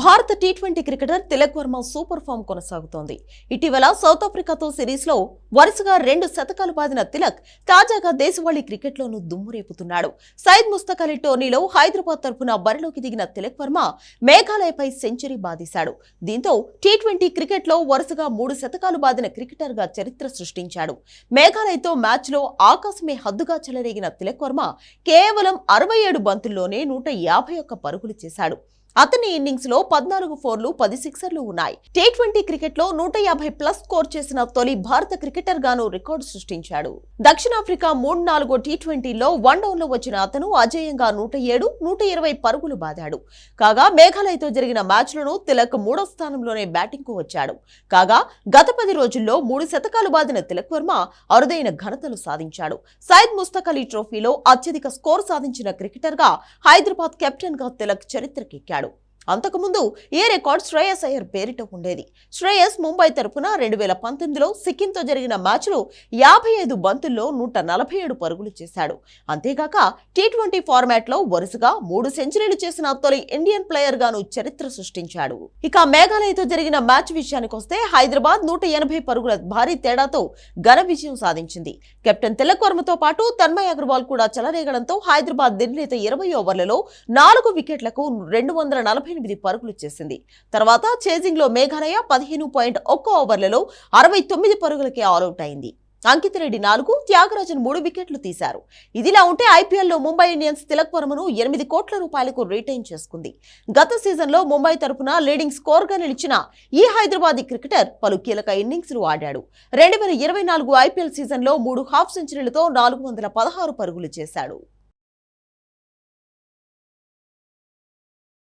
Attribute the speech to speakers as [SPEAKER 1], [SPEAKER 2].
[SPEAKER 1] భారత T twenty cricketer Tilak Varma super form కొనసాగుతోంది. ఇటీవల సౌత్ ఆఫ్రికాతో సిరీస్లో వరుసగా రెండు శతకాలు బాదిన తిలక్ తాజాగా దేశవాళీ క్రికెట్లోనూ దుమ్మురేపుతున్నాడు సైద్ ముస్తక్ అలీ టోర్నీలో హైదరాబాద్ తరపున బరిలోకి దిగిన తిలక్ వర్మ మేఘాలయపై సెంచరీ బాధేశాడు దీంతో టీ ట్వంటీ క్రికెట్లో వరుసగా మూడు శతకాలు బాదిన క్రికెటర్గా చరిత్ర సృష్టించాడు. మేఘాలయతో మ్యాచ్లో ఆకాశమే హద్దుగా చెలరేగిన తిలక్ వర్మ కేవలం అరవై ఏడు బంతుల్లోనే నూట యాభై ఒక్క పరుగులు చేశాడు. అతని ఇన్నింగ్స్లో పద్నాలుగు ఫోర్లు పది సిక్సర్లు ఉన్నాయి. టీ ట్వంటీ క్రికెట్లో నూట యాభై ప్లస్ స్కోర్ చేసిన తొలి భారత క్రికెటర్ గాను రికార్డు సృష్టించాడు. దక్షిణాఫ్రికా మూడు నాలుగో టీ ట్వంటీలో వన్ డౌన్లో వచ్చిన అతను అజేయంగా నూట ఏడు నూట ఇరవై పరుగులు బాదాడు. కాగా మేఘాలయతో జరిగిన మ్యాచ్లను తిలక్ మూడో స్థానంలోనే బ్యాటింగ్కు వచ్చాడు. కాగా గత పది రోజుల్లో మూడు శతకాలు బాదిన తిలక్ వర్మ అరుదైన ఘనతలు సాధించాడు. సైద్ ముస్తక్ అలీ ట్రోఫీలో అత్యధిక స్కోర్ సాధించిన క్రికెటర్గా హైదరాబాద్ కెప్టెన్గా తిలక్ చరిత్రకెక్కాడు. అంతకుముందు ఏ రికార్డ్ శ్రేయస్ అయ్యర్ పేరిట ఉండేది? శ్రేయస్ ముంబై తరపున రెండు వేల పంతొమ్మిదిలో సిక్కింతో జరిగిన మ్యాచ్లో యాభై ఐదు బంతుల్లో నూట నలభై ఏడు పరుగులు చేశాడు. అంతేగాక టీ ట్వంటీ ఫార్మాట్లో వరుసగా మూడు సెంచరీలు చేసిన తొలి ఇండియన్ ప్లేయర్గాను చరిత్ర సృష్టించాడు. ఇక మేఘాలయతో జరిగిన మ్యాచ్ విషయానికి వస్తే హైదరాబాద్ నూట ఎనభై పరుగుల భారీ తేడాతో ఘన విజయం సాధించింది. కెప్టెన్ తిలకవర్మతో పాటు తన్మయ్ అగర్వాల్ కూడా చెలరేగడంతో హైదరాబాద్ నిర్ణీత ఇరవై ఓవర్లలో నాలుగు వికెట్లకు రెండు వందల నలభై ఎనిమిది పరుగులు చేసింది. తర్వాత చేజింగ్లో మేఘాలయ పదిహేను పాయింట్ ఒక్క ఓవర్లలో అరవై తొమ్మిది పరుగులకే ఆల్అౌట్ అయింది. అంకిత్ రెడ్డి నాలుగు త్యాగరాజన్ మూడు వికెట్లు తీశారు. ఇదిలా ఉంటే ఐపీఎల్లో ముంబై ఇండియన్స్ తిలక్ వర్మను ఎనిమిది కోట్ల రూపాయలకు రిటైన్ చేసుకుంది. గత సీజన్లో ముంబై తరపున లీడింగ్ స్కోర్గా నిలిచిన ఈ హైదరాబాదీ క్రికెటర్ పలు కీలక ఇన్నింగ్స్లు ఆడాడు. రెండు వేల ఇరవై నాలుగు ఐపీఎల్ సీజన్లో మూడు హాఫ్ సెంచరీలతో నాలుగు వందల పదహారు పరుగులు చేశాడు.